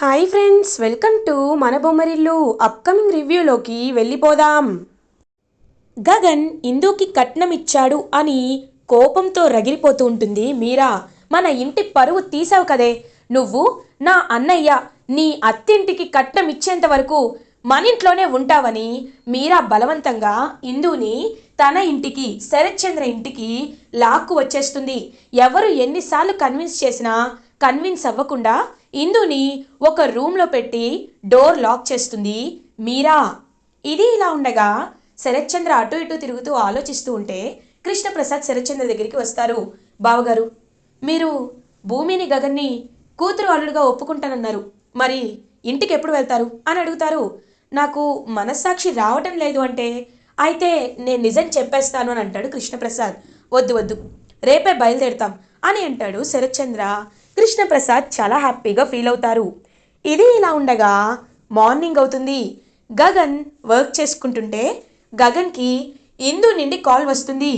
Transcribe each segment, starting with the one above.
Hi friends welcome to మన Bommarillu upcoming రివ్యూలోకి వెళ్ళిపోదాం. గగన్ ఇందుకి కట్నం ఇచ్చాడు అని కోపంతో రగిలిపోతూ ఉంటుంది మీరా. మన ఇంటి పరువు తీసావు కదే. నువ్వు నా అన్నయ్య నీ అత్తింటికి కట్నం ఇచ్చేంత వరకు మన ఇంట్లోనే ఉంటావని మీరా బలవంతంగా ఇందుని తన ఇంటికి శరత్చంద్ర ఇంటికి లాక్కు వచ్చేస్తుంది. ఎవరు ఎన్నిసార్లు కన్విన్స్ చేసినా కన్విన్స్ అవ్వకుండా ఇందుని ఒక రూమ్లో పెట్టి డోర్ లాక్ చేస్తుంది. మీరా? ఇది ఇలా ఉండగా శరత్చంద్ర అటు ఇటు తిరుగుతూ ఆలోచిస్తూ ఉంటే కృష్ణప్రసాద్ శరత్చంద్ర దగ్గరికి వస్తారు. బావగారు మీరు భూమిని గగన్ని కూతురు అల్లుడుగా ఒప్పుకుంటానన్నారు. మరి ఇంటికి ఎప్పుడు వెళ్తారు? అని అడుగుతారు. నాకు మనస్సాక్షి రావటం లేదు అంటే అయితే నేను నిజం చెప్పేస్తాను అని అంటాడు కృష్ణప్రసాద్. వద్దు వద్దు రేపే బయలుదేరుతాం అని అంటాడు శరత్చంద్ర. కృష్ణప్రసాద్ చాలా హ్యాపీగా ఫీల్ అవుతారు. ఇది ఇలా ఉండగా మార్నింగ్ అవుతుంది. గగన్ వర్క్ చేసుకుంటుంటే గగన్కి ఇందు నుండి కాల్ వస్తుంది.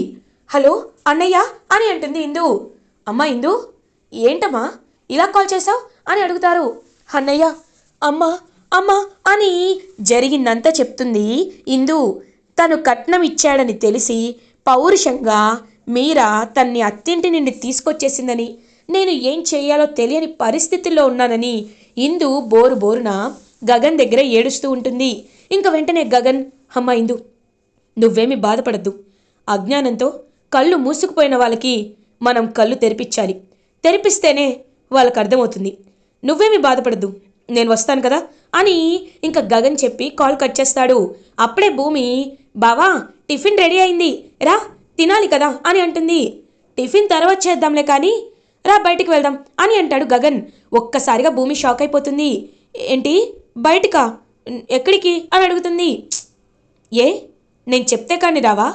హలో అన్నయ్య అని అంటుంది ఇందు. అమ్మా ఇందు ఏంటమ్మా ఇలా కాల్ చేసావు అని అడుగుతారు. అన్నయ్య అమ్మా అమ్మా అని జరిగిందంతా చెప్తుంది ఇందు. తను కట్నం ఇచ్చాడని తెలిసి పౌరుషంగా మీరా తన్ని అత్తింటి నుండి తీసుకొచ్చేసిందని నేను ఏం చేయాలో తెలియని పరిస్థితుల్లో ఉన్నానని. ఇందు బోరు బోరున గగన్ దగ్గర ఏడుస్తూ ఉంటుంది. ఇంక వెంటనే గగన్ అమ్మ ఇందు నువ్వేమి బాధపడద్దు. అజ్ఞానంతో కళ్ళు మూసుకుపోయిన వాళ్ళకి మనం కళ్ళు తెరిపించాలి. తెరిపిస్తేనే వాళ్ళకి అర్థమవుతుంది. నువ్వేమి బాధపడద్దు. నేను వస్తాను కదా అని ఇంకా గగన్ చెప్పి కాల్ కట్ చేస్తాడు. అప్పుడే భూమి బావా టిఫిన్ రెడీ అయింది. రా తినాలి కదా అని అంటుంది. టిఫిన్ తర్వాత చేద్దాంలే కానీ రా బయటికి వెళ్దాం. అని అంటాడు గగన్. ఒక్కసారిగా భూమి షాక్ అయిపోతుంది. ఏంటి? బయటికా? ఎక్కడికి? అని అడుగుతుంది. ఏ? నేను చెప్తే కానీ రావా?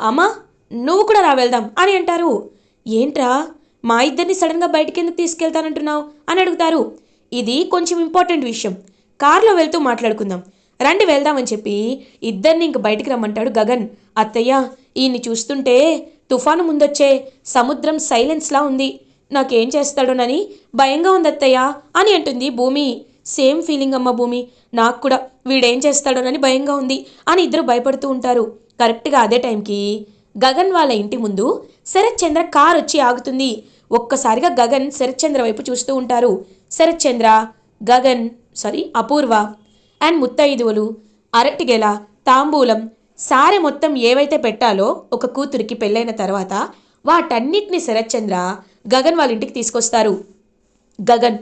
అమ్మా నువ్వు కూడా రా వెళ్దాం. అని అంటారు. ఏంట్రా? మా ఇద్దరిని సడన్గా బయటికి ఎందుకు తీసుకెళ్తానంటున్నావు? అని అడుగుతారు. ఇది కొంచెం ఇంపార్టెంట్ విషయం. కారులో వెళ్తూ మాట్లాడుకుందాం. రండి వెళ్దామని చెప్పి ఇద్దరిని ఇంక బయటికి రమ్మంటాడు గగన్. అత్తయ్య ఈయన్ని చూస్తుంటే తుఫాను ముందొచ్చే సముద్రం సైలెన్స్లా ఉంది. నాకేం చేస్తాడోనని భయంగా ఉంది అత్తయ్య అని అంటుంది భూమి. సేమ్ ఫీలింగ్ అమ్మ భూమి. నాకు కూడా వీడేం చేస్తాడోనని భయంగా ఉంది అని ఇద్దరు భయపడుతూ ఉంటారు. కరెక్ట్గా అదే టైంకి గగన్ వాళ్ళ ఇంటి ముందు శరత్ చంద్ర కార్ వచ్చి ఆగుతుంది. ఒక్కసారిగా గగన్ శరత్ చంద్ర వైపు చూస్తూ ఉంటారు. శరత్ చంద్ర గగన్ సారీ అపూర్వ అండ్ ముత్తైదువులు అరటిగెల తాంబూలం సారె మొత్తం ఏవైతే పెట్టాలో ఒక కూతురికి పెళ్ళైన తర్వాత వాటన్నిటిని శరత్చంద్ర గగన్ వాళ్ళ ఇంటికి తీసుకొస్తారు. గగన్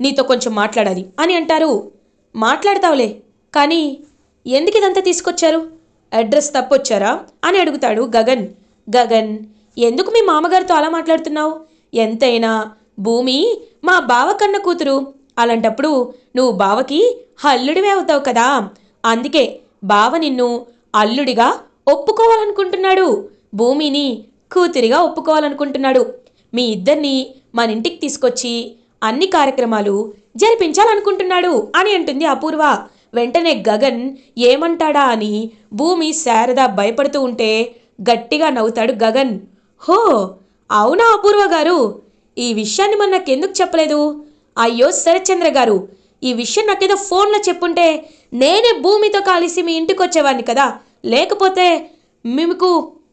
నీతో కొంచెం మాట్లాడాలి అని అంటారు. మాట్లాడతావులే కానీ ఎందుకు ఇదంతా తీసుకొచ్చారు? అడ్రస్ తప్పొచ్చారా? అని అడుగుతాడు గగన్. గగన్ ఎందుకు మీ మామగారితో అలా మాట్లాడుతున్నావు? ఎంతైనా భూమి మా బావ కన్న కూతురు. అలాంటప్పుడు నువ్వు బావకి అల్లుడివే అవుతావు కదా. అందుకే బావ నిన్ను అల్లుడిగా ఒప్పుకోవాలనుకుంటున్నాడు. భూమిని కూతురిగా ఒప్పుకోవాలనుకుంటున్నాడు. మీ ఇద్దరిని మన ఇంటికి తీసుకొచ్చి అన్ని కార్యక్రమాలు జరిపించాలనుకుంటున్నాడు అని అంటుంది అపూర్వ. వెంటనే గగన్ ఏమంటాడా అని భూమి శారద భయపడుతూ ఉంటే గట్టిగా నవ్వుతాడు గగన్. హో అవునా అపూర్వ గారు? ఈ విషయాన్ని మన నాకెందుకు చెప్పలేదు? అయ్యో శరత్చంద్ర గారు ఈ విషయం నాకేదో ఫోన్లో చెప్పుంటే నేనే భూమితో కలిసి మీ ఇంటికి వచ్చేవాడిని కదా. లేకపోతే మీకు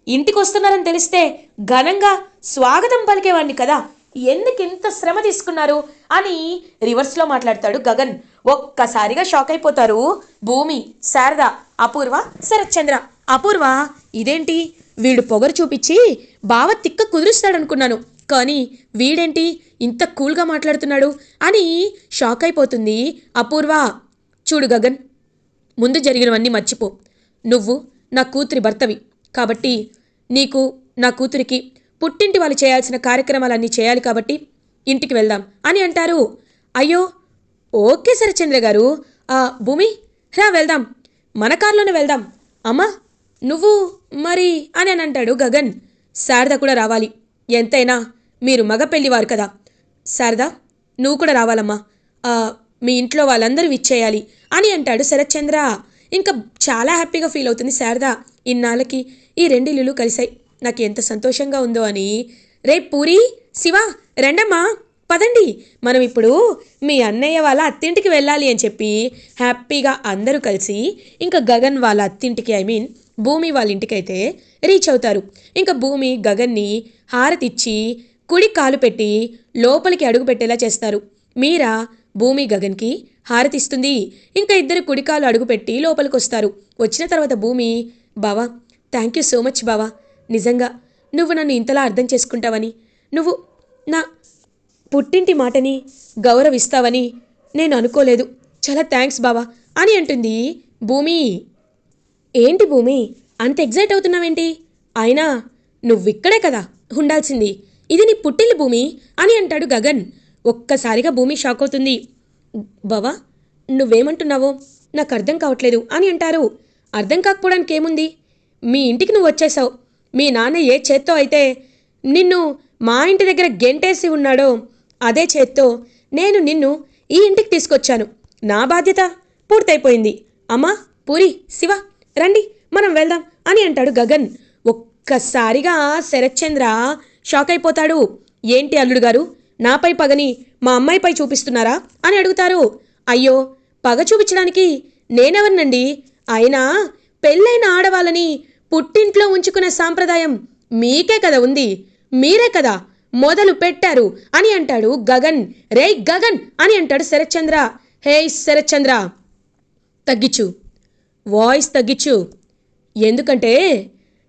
ఇంటికి వస్తున్నారని తెలిస్తే ఘనంగా స్వాగతం పలికేవాడిని కదా. ఎందుకు ఇంత శ్రమ తీసుకున్నారు? అని రివర్స్లో మాట్లాడతాడు గగన్. ఒక్కసారిగా షాక్ అయిపోతారు. భూమి శారద అపూర్వ శరత్చంద్ర. అపూర్వ ఇదేంటి? వీడు పొగరు చూపించి బావ తిక్క కుదురుస్తాడనుకున్నాను. కానీ వీడేంటి? ఇంత కూల్గా మాట్లాడుతున్నాడు అని షాక్ అయిపోతుంది అపూర్వ. చూడు గగన్ ముందు జరిగినవన్నీ మర్చిపో. నువ్వు నా కూతురి భర్తవి. కాబట్టి నీకు నా కూతురికి పుట్టింటి వాళ్ళు చేయాల్సిన కార్యక్రమాలన్నీ చేయాలి కాబట్టి ఇంటికి వెళ్దాం అని అంటారు. అయ్యో ఓకే సరచంద్ర గారు. ఆ, భూమి రా వెళ్దాం. మన కారులోనే వెళ్దాం. అమ్మా నువ్వు మరి అని అని అంటాడు గగన్. శారద కూడా రావాలి. ఎంతైనా మీరు మగ పెళ్ళివారు కదా. శారద నువ్వు కూడా రావాలమ్మా. మీ ఇంట్లో వాళ్ళందరూ ఇచ్చేయాలి అని అంటాడు శరత్చంద్ర. ఇంకా చాలా హ్యాపీగా ఫీల్ అవుతుంది శారద. ఇన్నాళ్ళకి ఈ రెండిల్లులు కలిశాయి. నాకు ఎంత సంతోషంగా ఉందో అని. రే పూరి శివ రెండమ్మా పదండి. మనం ఇప్పుడు మీ అన్నయ్య వాళ్ళ అత్తింటికి వెళ్ళాలి అని చెప్పి హ్యాపీగా అందరూ కలిసి ఇంకా గగన్ వాళ్ళ అత్తింటికి ఐ మీన్ భూమి వాళ్ళ ఇంటికైతే రీచ్ అవుతారు. ఇంకా భూమి గగన్ని హారతిచ్చి కుడి కాలు పెట్టి లోపలికి అడుగు పెట్టేలా చేస్తారు. మీరా భూమి గగన్కి హారతిస్తుంది. ఇంకా ఇద్దరు కుడికాలు అడుగుపెట్టి లోపలికి వస్తారు వచ్చిన తర్వాత భూమి బావా థ్యాంక్ యూ సో మచ్ బావా. నిజంగా నువ్వు నన్ను ఇంతలా అర్థం చేసుకుంటావని నువ్వు నా పుట్టింటి మాటని గౌరవిస్తావని నేను అనుకోలేదు. చాలా థ్యాంక్స్ బావా అని అంటుంది. భూమి. ఏంటి భూమి? అంత ఎగ్జైట్ అవుతున్నావేంటి? అయినా నువ్విక్కడే కదా ఉండాల్సింది. ఇది నీ పుట్టిల్లు భూమి అని అంటాడు గగన్. ఒక్కసారిగా భూమి షాక్ అవుతుంది. బావా నువ్వేమంటున్నావో నాకు అర్థం కావట్లేదు అని అంటారు. అర్థం కాకపోవడానికి ఏముంది మీ ఇంటికి నువ్వు వచ్చేసావు. మీ నాన్న ఏ చేత్తో అయితే నిన్ను మా ఇంటి దగ్గర గెంటేసి ఉన్నాడో అదే చేత్తో నేను నిన్ను ఈ ఇంటికి తీసుకొచ్చాను. నా బాధ్యత పూర్తయిపోయింది. అమ్మా పూరి శివ రండి మనం వెళ్దాం అని అంటాడు గగన్. ఒక్కసారిగా శరత్చంద్ర షాక్ అయిపోతాడు ఏంటి అల్లుడు గారు నాపై పగని మా అమ్మాయిపై చూపిస్తున్నారా అని అడుగుతారు. అయ్యో పగ చూపించడానికి నేనెవరినండి? అయినా పెళ్ళైన ఆడవాళ్ళని పుట్టింట్లో ఉంచుకునే సాంప్రదాయం మీకే కదా ఉంది. మీరే కదా మొదలు పెట్టారు అని అంటాడు గగన్. రే గగన్ అని అంటాడు శరత్చంద్ర. హే శరత్చంద్ర! తగ్గించు వాయిస్ తగ్గించు ఎందుకంటే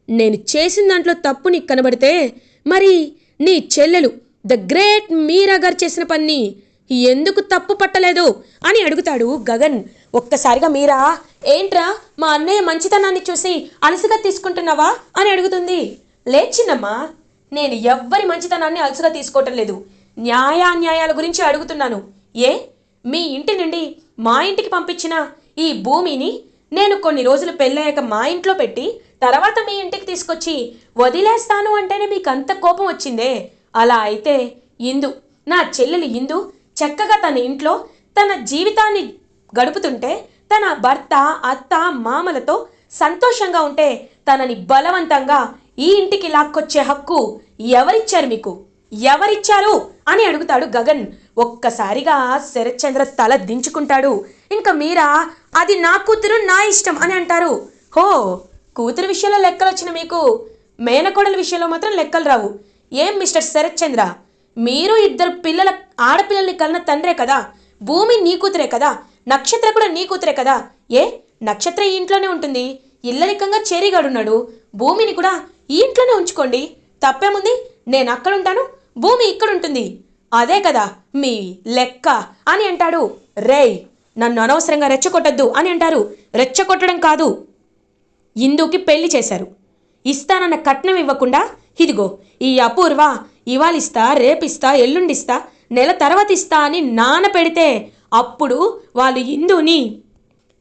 నేను చేసిన దాంట్లో తప్పు నీకు కనబడితే మరి నీ చెల్లెలు ద గ్రేట్ మీరా గారు చేసిన పని ఎందుకు తప్పు పట్టలేదు? అని అడుగుతాడు గగన్. ఒక్కసారిగా మీరా ఏంట్రా మా అన్నయ్య మంచితనాన్ని చూసి అలసిగా తీసుకుంటున్నావా? అని అడుగుతుంది. లేచిన్నమ్మా నేను ఎవ్వరి మంచితనాన్ని అలసుగా తీసుకోవటం లేదు. న్యాయాన్యాయాల గురించి అడుగుతున్నాను. ఏ? మీ ఇంటి నుండి మా ఇంటికి పంపించిన ఈ భూమిని నేను కొన్ని రోజులు పెళ్ళయ్యాక మా ఇంట్లో పెట్టి తర్వాత మీ ఇంటికి తీసుకొచ్చి వదిలేస్తాను అంటేనే మీకు అంత కోపం వచ్చిందే? అలా అయితే ఇందు నా చెల్లెలు ఇందు చక్కగా తన ఇంట్లో తన జీవితాన్ని గడుపుతుంటే తన భర్త అత్త మామలతో సంతోషంగా ఉంటే తనని బలవంతంగా ఈ ఇంటికి లాక్కొచ్చే హక్కు ఎవరిచ్చారు మీకు? ఎవరిచ్చారు? అని అడుగుతాడు గగన్. ఒక్కసారిగా శరత్చంద్ర తల దించుకుంటాడు. ఇంకా మీరా? అది నా కూతురు నా ఇష్టం అని అంటారు. హో కూతురు విషయంలో లెక్కలు వచ్చిన మీకు మేనకోడల విషయంలో మాత్రం లెక్కలు రావు. ఏం మిస్టర్ శరత్చంద్ర? మీరు ఇద్దరు పిల్లల ఆడపిల్లల్ని కన్న తండ్రే కదా? భూమి నీ కూతురే కదా? నక్షత్ర కూడా నీ కూతురే కదా? ఏ? నక్షత్ర ఈ ఇంట్లోనే ఉంటుంది. ఇల్లరికంగా చేరిగాడున్నాడు. భూమిని కూడా ఈ ఇంట్లోనే ఉంచుకోండి. తప్పేముంది? నేను అక్కడ ఉంటాను భూమి ఇక్కడ ఉంటుంది అదే కదా మీ లెక్క అని అంటాడు. రేయ్ నన్ను అనవసరంగా రెచ్చగొట్టద్దు అని అంటారు. రెచ్చగొట్టడం కాదు. ఇందుకి పెళ్ళి చేశారు. ఇస్తానన్న కట్నం ఇవ్వకుండా ఇదిగో ఈ అపూర్వ ఇవాళిస్తా రేపిస్తా ఎల్లుండిస్తా నెల తర్వాత ఇస్తా అని నాన పెడితే అప్పుడు వాళ్ళు ఇందుని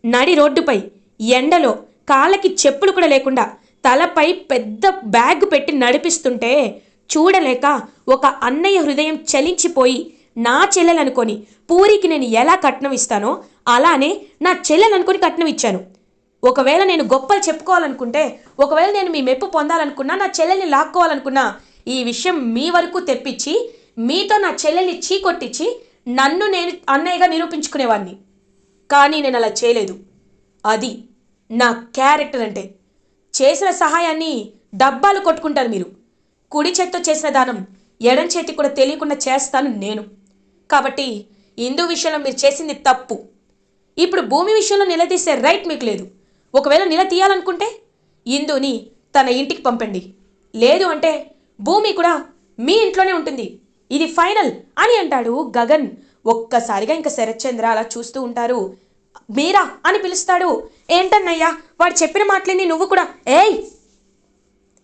నడి రోడ్డుపై ఎండలో కాళ్ళకి చెప్పులు కూడా లేకుండా తలపై పెద్ద బ్యాగ్ పెట్టి నడిపిస్తుంటే చూడలేక ఒక అన్నయ్య హృదయం చలించిపోయి నా చెల్లెలనుకొని పూరికి నేను ఎలా కట్నం ఇస్తానో అలానే నా చెల్లెలనుకొని కట్నం ఇచ్చాను. ఒకవేళ నేను గొప్పలు చెప్పుకోవాలనుకుంటే ఒకవేళ నేను మీ మెప్పు పొందాలనుకున్నా నా చెల్లెల్ని లాక్కోవాలనుకున్నా ఈ విషయం మీ వరకు తెప్పించి మీతో నా చెల్లెల్ని చీకొట్టించి నన్ను నేను అన్నయ్యగా నిరూపించుకునేవాడిని కానీ నేను అలా చేయలేదు. అది నా క్యారెక్టర్ అంటే. చేసిన సహాయాన్ని డబ్బాలు కొట్టుకుంటారు మీరు. కుడి చేత్తో చేసిన దానం ఎడం చేతి కూడా తెలియకుండా చేస్తాను నేను. కాబట్టి ఇందు విషయంలో మీరు చేసింది తప్పు. ఇప్పుడు భూమి విషయంలో నిలదీసే రైట్ మీకు లేదు. ఒకవేళ నిలదీయాలనుకుంటే ఇందుని తన ఇంటికి పంపండి. లేదు అంటే భూమి కూడా మీ ఇంట్లోనే ఉంటుంది. ఇది ఫైనల్ అని అంటాడు గగన్. ఒక్కసారిగా ఇంకా శరత్చంద్ర అలా చూస్తూ ఉంటారు. మీరా అని పిలుస్తాడు. ఏంటన్నయ్యా వాడు చెప్పిన మాటలని నువ్వు కూడా? ఏయ్!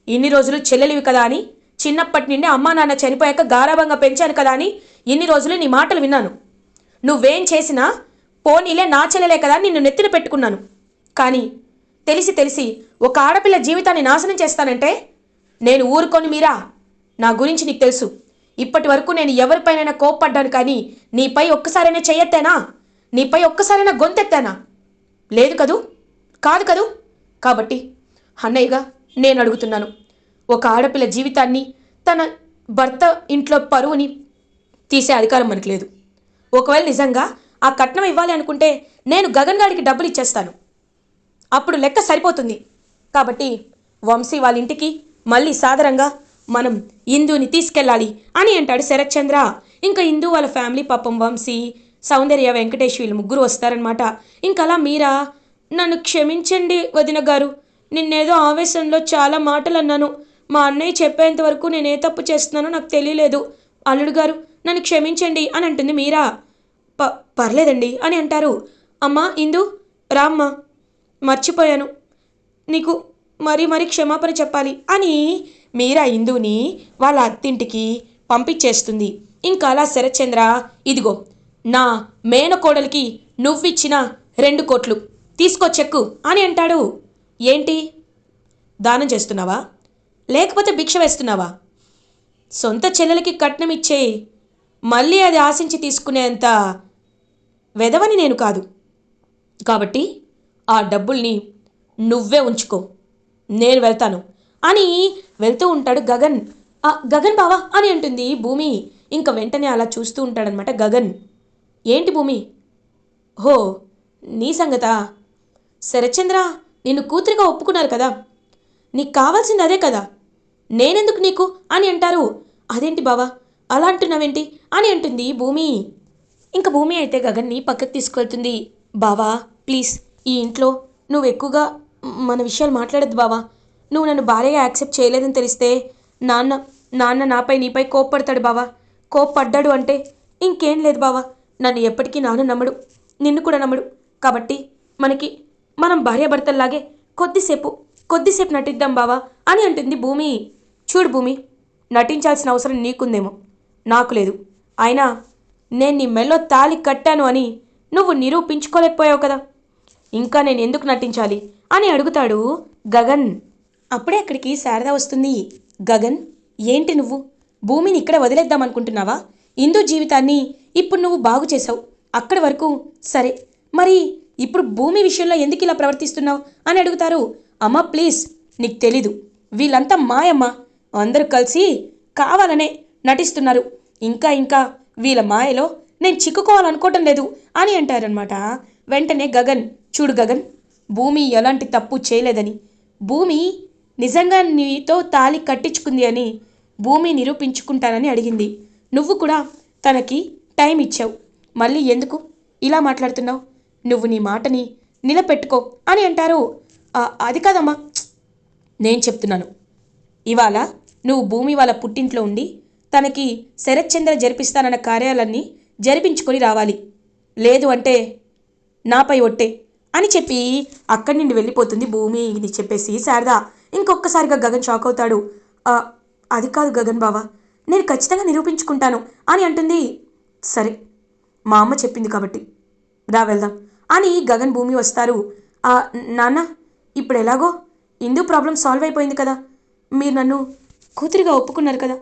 ఇన్ని రోజులు చెల్లెలివి కదా అని చిన్నప్పటి నుండి అమ్మా నాన్న చనిపోయాక గారాభంగా పెంచాను కదా అని ఇన్ని రోజులు నీ మాటలు విన్నాను. నువ్వేం చేసినా పోనీలే నా చెల్లెలే కదా నిన్ను నెత్తిన పెట్టుకున్నాను. కానీ తెలిసి తెలిసి ఒక ఆడపిల్ల జీవితాన్ని నాశనం చేస్తానంటే నేను ఊరుకొని మీరా? నా గురించి నీకు తెలుసు. ఇప్పటి వరకు నేను ఎవరిపైనైనా కోప్పడ్డాను కానీ నీపై ఒక్కసారైనా చెయ్యెత్తానా? నీపై ఒక్కసారైనా గొంతెత్తానా? లేదు కదూ? కాదు కదూ? కాబట్టి అన్నయ్యగా నేను అడుగుతున్నాను. ఒక ఆడపిల్ల జీవితాన్ని తన భర్త ఇంట్లో పరువుని తీసే అధికారం మనకు లేదు. ఒకవేళ నిజంగా ఆ కట్నం ఇవ్వాలి అనుకుంటే నేను గగన్ గాడికి డబ్బులు ఇచ్చేస్తాను. అప్పుడు లెక్క సరిపోతుంది. కాబట్టి వంశీ వాళ్ళ ఇంటికి మళ్ళీ సాదరంగా మనం ఇందుని తీసుకెళ్ళాలి అని అంటాడు శరత్ చంద్ర ఇంకా ఇందు వాళ్ళ ఫ్యామిలీ పాపం వంశీ సౌందర్య వెంకటేష్ వీళ్ళు ముగ్గురు వస్తారనమాట ఇంకా అలా మీరా? నన్ను క్షమించండి వదిన గారు. నిన్నేదో ఆవేశంలో చాలా మాటలు అన్నాను మా అన్నయ్య చెప్పేంత వరకు నేను ఏ తప్పు చేస్తున్నానో నాకు తెలియలేదు. అల్లుడు గారు నన్ను క్షమించండి అని అంటుంది మీరా. ప పర్లేదండి అని అంటారు. అమ్మా ఇందు రామ్మా మర్చిపోయాను. నీకు మరీ మరీ క్షమాపణ చెప్పాలి అని మీరా ఇందుని వాళ్ళ అత్తింటికి పంపించేస్తుంది. ఇంకా అలా శరత్చంద్ర ఇదిగో నా మేనకోడలికి నువ్విచ్చిన రెండు కోట్లు తీసుకో చెక్కు అని అంటాడు. ఏంటి? దానం చేస్తున్నావా? లేకపోతే భిక్ష వేస్తున్నావా? సొంత చెల్లెలకి కట్నం ఇచ్చే మళ్ళీ అది ఆశించి తీసుకునేంత వెదవని నేను కాదు. కాబట్టి ఆ డబ్బుల్ని నువ్వే ఉంచుకో. నేను వెళ్తాను. అని వెళ్తూ ఉంటాడు గగన్. గగన్ బావా అని అంటుంది భూమి. ఇంకా వెంటనే అలా చూస్తూ ఉంటాడనమాట గగన్. ఏంటి భూమి? హో నీ సంగతా? శరచంద్ర నిన్ను కూతురిగా ఒప్పుకున్నారు కదా. నీకు కావాల్సింది అదే కదా. నేనెందుకు నీకు? అని అంటారు. అదేంటి బావా? అలా అంటున్నావేంటి? అని అంటుంది భూమి. ఇంకా భూమి అయితే గగన్ని పక్కకు తీసుకెళ్తుంది. బావా ప్లీజ్ ఈ ఇంట్లో నువ్వు ఎక్కువగా మన విషయాలు మాట్లాడద్దు బావా. నువ్వు నన్ను భార్యగా యాక్సెప్ట్ చేయలేదని తెలిస్తే నాన్న నాన్న నాపై నీపై కోప్పడతాడు బావా. కోప్పడ్డాడు అంటే ఇంకేం లేదు బావా. నన్ను ఎప్పటికీ నాన్న నమ్మడు నిన్ను కూడా నమ్మడు. కాబట్టి మనకి మనం భార్యాభర్తల్లాగే కొద్దిసేపు కొద్దిసేపు నటిద్దాం బావా అని అంటుంది భూమి. చూడు భూమి నటించాల్సిన అవసరం నీకుందేమో. నాకు లేదు. అయినా నేను నీ మెల్లో తాలి కట్టాను అని నువ్వు నిరూపించుకోలేకపోయావు కదా. ఇంకా నేను ఎందుకు నటించాలి? అని అడుగుతాడు గగన్. అప్పుడే అక్కడికి శారద వస్తుంది. గగన్ ఏంటి నువ్వు? భూమిని ఇక్కడ వదిలేద్దాం అనుకుంటున్నావా? ఇందు జీవితాన్ని ఇప్పుడు నువ్వు బాగు చేసావు అక్కడి వరకు సరే. మరి ఇప్పుడు భూమి విషయంలో ఎందుకు ఇలా ప్రవర్తిస్తున్నావు? అని అడుగుతారు. అమ్మా ప్లీజ్ నీకు తెలీదు. వీళ్ళంతా మాయమ్మ. అందరూ కలిసి కావాలనే నటిస్తున్నారు. ఇంకా ఇంకా వీళ్ళ మాయలో నేను చిక్కుకోవాలనుకోవటం లేదు అని అంటారనమాట వెంటనే గగన్ చూడు గగన్ భూమి ఎలాంటి తప్పు చేయలేదని భూమి నిజంగా నీతో తాళి కట్టించుకుంది అని భూమి నిరూపించుకుంటానని అడిగింది. నువ్వు కూడా తనకి టైం ఇచ్చావు. మళ్ళీ ఎందుకు ఇలా మాట్లాడుతున్నావు? నువ్వు నీ మాటని నిలబెట్టుకో అని అంటారు. అది కాదమ్మా. నేను చెప్తున్నాను. ఇవాళ నువ్వు భూమి వాళ్ళ పుట్టింట్లో ఉండి తనకి శరత్చంద్ర జరిపిస్తానన్న కార్యాలన్నీ జరిపించుకొని రావాలి. లేదు అంటే నాపై ఒట్టే అని చెప్పి అక్కడి నుండి వెళ్ళిపోతుంది భూమి ఇది చెప్పేసి శారద. ఇంకొక్కసారిగా గగన్ షాక్ అవుతాడు. అది కాదు గగన్ బావా నేను ఖచ్చితంగా నిరూపించుకుంటాను అని అంటుంది. సరే మా అమ్మ చెప్పింది కాబట్టి. రా వెళ్దాం అని గగన్ భూమి వస్తారు. నాన్న ఇప్పుడు ఎలాగో? ఇందు ప్రాబ్లం సాల్వ్ అయిపోయింది కదా. మీరు నన్ను కూతురిగా ఒప్పుకున్నారు కదా.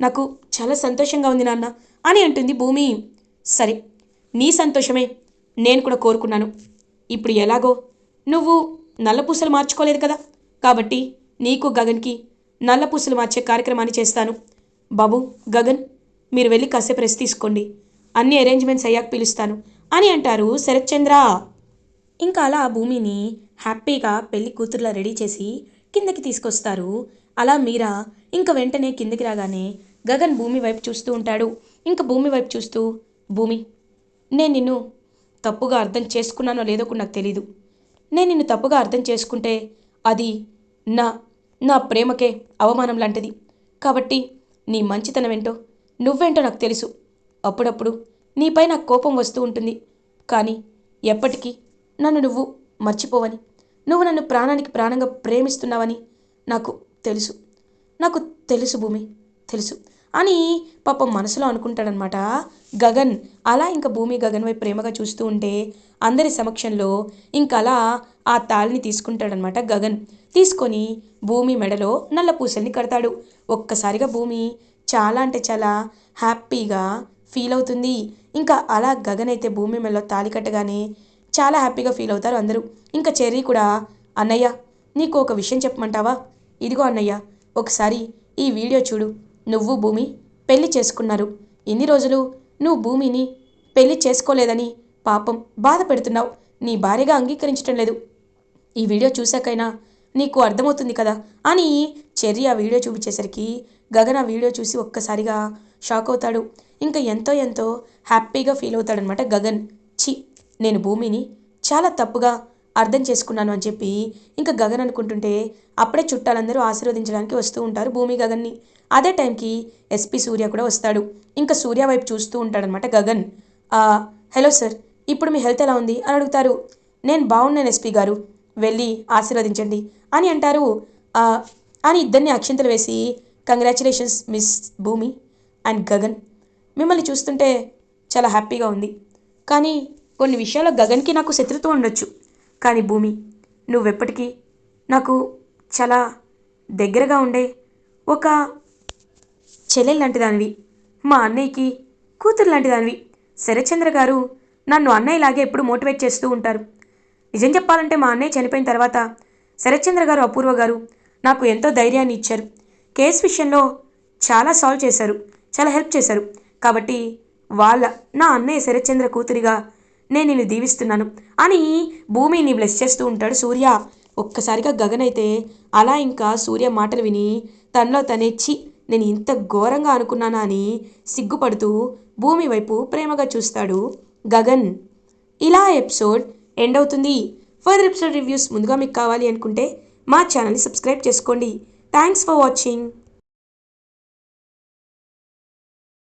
నాకు చాలా సంతోషంగా ఉంది నాన్న అని అంటుంది భూమి. సరే నీ సంతోషమే. నేను కూడా కోరుకున్నాను. ఇప్పుడు ఎలాగో? నువ్వు నల్లపూసలు మార్చుకోలేదు కదా? కాబట్టి నీకు గగన్కి నల్లపూసలు మార్చే కార్యక్రమాన్ని చేస్తాను. బాబు గగన్ మీరు వెళ్ళి కాసేపు రెస్ట్ తీసుకోండి. అన్ని అరేంజ్మెంట్స్ అయ్యాక పిలుస్తాను అని అంటారు శరత్చంద్ర. ఇంకా అలా ఆ భూమిని హ్యాపీగా పెళ్ళి కూతుర్లా రెడీ చేసి కిందకి తీసుకొస్తారు. అలా మీరా ఇంకా వెంటనే కిందకి రాగానే గగన్ భూమి వైపు చూస్తూ ఉంటాడు. ఇంకా భూమి వైపు చూస్తూ భూమి నేను నిన్ను తప్పుగా అర్థం చేసుకున్నానో లేదో కూడా నాకు తెలీదు. నేను నిన్ను తప్పుగా అర్థం చేసుకుంటే అది నా నా ప్రేమకే అవమానం లాంటిది. కాబట్టి నీ మంచితనం ఏంటో నువ్వేంటో నాకు తెలుసు. అప్పుడప్పుడు నీపై నాకు కోపం వస్తూ ఉంటుంది. కానీ ఎప్పటికీ నన్ను నువ్వు మర్చిపోవని నువ్వు నన్ను ప్రాణానికి ప్రాణంగా ప్రేమిస్తున్నావని నాకు తెలుసు. నాకు తెలుసు భూమి తెలుసు. అని పాపం మనసులో అనుకుంటాడనమాట. గగన్ అలా ఇంకా భూమి గగన్ వైపు ప్రేమగా చూస్తూ ఉంటే అందరి సమక్షంలో ఇంకా అలా ఆ తాళిని తీసుకుంటాడనమాట గగన్. తీసుకొని భూమి మెడలో నల్ల పూసల్ని కడతాడు. ఒక్కసారిగా భూమి చాలా అంటే చాలా హ్యాపీగా ఫీల్ అవుతుంది. ఇంకా అలా గగన్ అయితే భూమి మెడలో తాళి కట్టగానే చాలా హ్యాపీగా ఫీల్ అవుతారు అందరూ. ఇంకా చెర్రీ కూడా అన్నయ్య నీకు ఒక విషయం చెప్పమంటావా? ఇదిగో అన్నయ్య ఒకసారి ఈ వీడియో చూడు. నువ్వు భూమి పెళ్ళి చేసుకున్నారు. ఇన్ని రోజులు నువ్వు భూమిని పెళ్ళి చేసుకోలేదని పాపం బాధ పెడుతున్నావు నీ భార్యగా అంగీకరించటం లేదు. ఈ వీడియో చూశాకైనా నీకు అర్థమవుతుంది కదా? అని చెర్రి ఆ వీడియో చూపించేసరికి గగన్ ఆ వీడియో చూసి ఒక్కసారిగా షాక్ అవుతాడు. ఇంకా ఎంతో ఎంతో హ్యాపీగా ఫీల్ అవుతాడనమాట గగన్. చి నేను భూమిని చాలా తప్పుగా అర్థం చేసుకున్నాను అని చెప్పి ఇంకా గగన్ అనుకుంటుంటే అప్పుడే చుట్టాలందరూ ఆశీర్వదించడానికి వస్తూ ఉంటారు భూమి గగన్ని. అదే టైంకి ఎస్పీ సూర్య కూడా వస్తాడు. ఇంకా సూర్య వైపు చూస్తూ ఉంటాడనమాట గగన్. హలో సార్ ఇప్పుడు మీ హెల్త్ ఎలా ఉంది? అని అడుగుతారు. నేను బాగున్నాను ఎస్పీ గారు. వెళ్ళి ఆశీర్వదించండి అని అంటారు. అని ఇద్దరిని అక్షింతలు వేసి congratulations miss Bhoomi and Gagan. మిమ్మల్ని చూస్తుంటే చాలా హ్యాపీగా ఉంది. కానీ కొన్ని విషయాల్లో గగన్కి నాకు శత్రుత్వం ఉండొచ్చు. కానీ భూమి నువ్వెప్పటికీ నాకు చాలా దగ్గరగా ఉండే ఒక చెల్లెలు లాంటి దానివి. మా అన్నయ్యకి కూతురు లాంటి దానివి. శరచంద్ర గారు నన్ను అన్నయ్యలాగే ఎప్పుడు మోటివేట్ చేస్తూ ఉంటారు. నిజం చెప్పాలంటే మా అన్నయ్య చనిపోయిన తర్వాత శరత్చంద్ర గారు అపూర్వ గారు నాకు ఎంతో ధైర్యాన్ని ఇచ్చారు. కేసు విషయంలో చాలా సాల్వ్ చేశారు. చాలా హెల్ప్ చేశారు. కాబట్టి వాళ్ళ నా అన్నయ్య శరత్చంద్ర కూతురిగా నేను నిన్ను దీవిస్తున్నాను. అని భూమిని బ్లెస్ చేస్తూ ఉంటాడు సూర్య. ఒక్కసారిగా గగన్ అయితే అలా ఇంకా సూర్య మాటలు విని తనలో తనేచ్చి నేను ఇంత ఘోరంగా అనుకున్నానా అని సిగ్గుపడుతూ భూమి వైపు ప్రేమగా చూస్తాడు గగన్. ఇలా ఎపిసోడ్ ఎండ్ అవుతుంది. ఫర్దర్ ఎపిసోడ్ రివ్యూస్ ముందుగా మీకు కావాలి అనుకుంటే మా ఛానల్ని సబ్స్క్రైబ్ చేసుకోండి. Thanks for watching